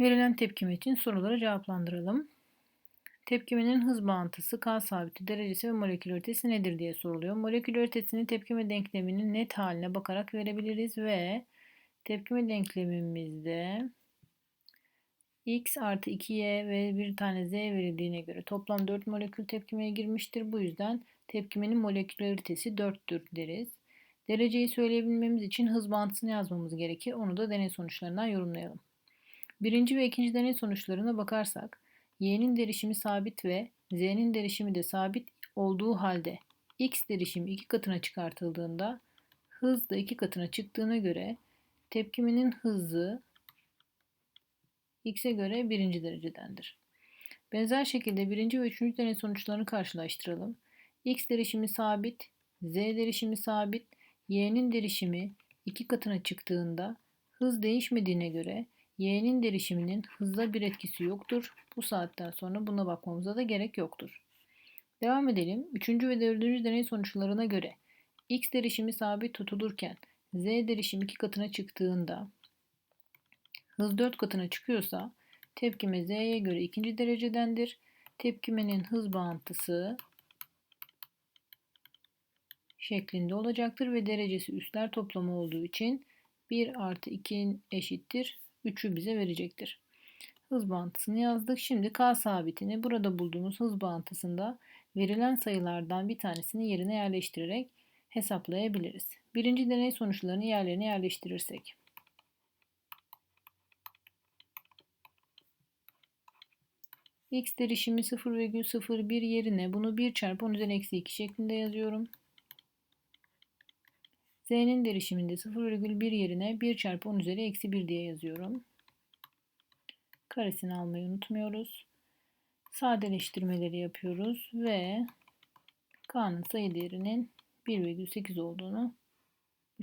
Verilen tepkime için soruları cevaplandıralım. Tepkimenin hız bağıntısı, K sabiti, derecesi ve molekülaritesi nedir diye soruluyor. Molekülaritesini tepkime denkleminin net haline bakarak verebiliriz ve tepkime denklemimizde x artı 2y ve bir tane z verildiğine göre toplam 4 molekül tepkimeye girmiştir. Bu yüzden tepkimenin molekülaritesi 4'tür deriz. Dereceyi söyleyebilmemiz için hız bağıntısını yazmamız gerekir. Onu da deney sonuçlarından yorumlayalım. Birinci ve ikinci deney sonuçlarına bakarsak, y'nin derişimi sabit ve z'nin derişimi de sabit olduğu halde x derişimi iki katına çıkartıldığında hız da iki katına çıktığına göre tepkiminin hızı x'e göre birinci derecedendir. Benzer şekilde birinci ve üçüncü deney sonuçlarını karşılaştıralım. x derişimi sabit, z derişimi sabit, y'nin derişimi iki katına çıktığında hız değişmediğine göre y'nin derişiminin hızla bir etkisi yoktur. Bu saatten sonra buna bakmamıza da gerek yoktur. Devam edelim. Üçüncü ve dördüncü deney sonuçlarına göre x derişimi sabit tutulurken z derişim iki katına çıktığında hız 4 katına çıkıyorsa tepkime z'ye göre ikinci derecedendir. Tepkimenin hız bağıntısı şeklinde olacaktır ve derecesi üstler toplamı olduğu için 1 artı 2 eşittir 3'ü bize verecektir. Hız bağıntısını yazdık. Şimdi K sabitini burada bulduğumuz hız bağıntısında verilen sayılardan bir tanesini yerine yerleştirerek hesaplayabiliriz. Birinci deney sonuçlarını yerlerine yerleştirirsek. X derişimi 0,01 yerine bunu 1 çarpı 10 üzeri eksi 2 şeklinde yazıyorum. Z'nin derişiminde 0,1 yerine 1 çarpı 10 üzeri eksi 1 diye yazıyorum. Karesini almayı unutmuyoruz. Sadeleştirmeleri yapıyoruz ve K'nın sayı değerinin 1,8 olduğunu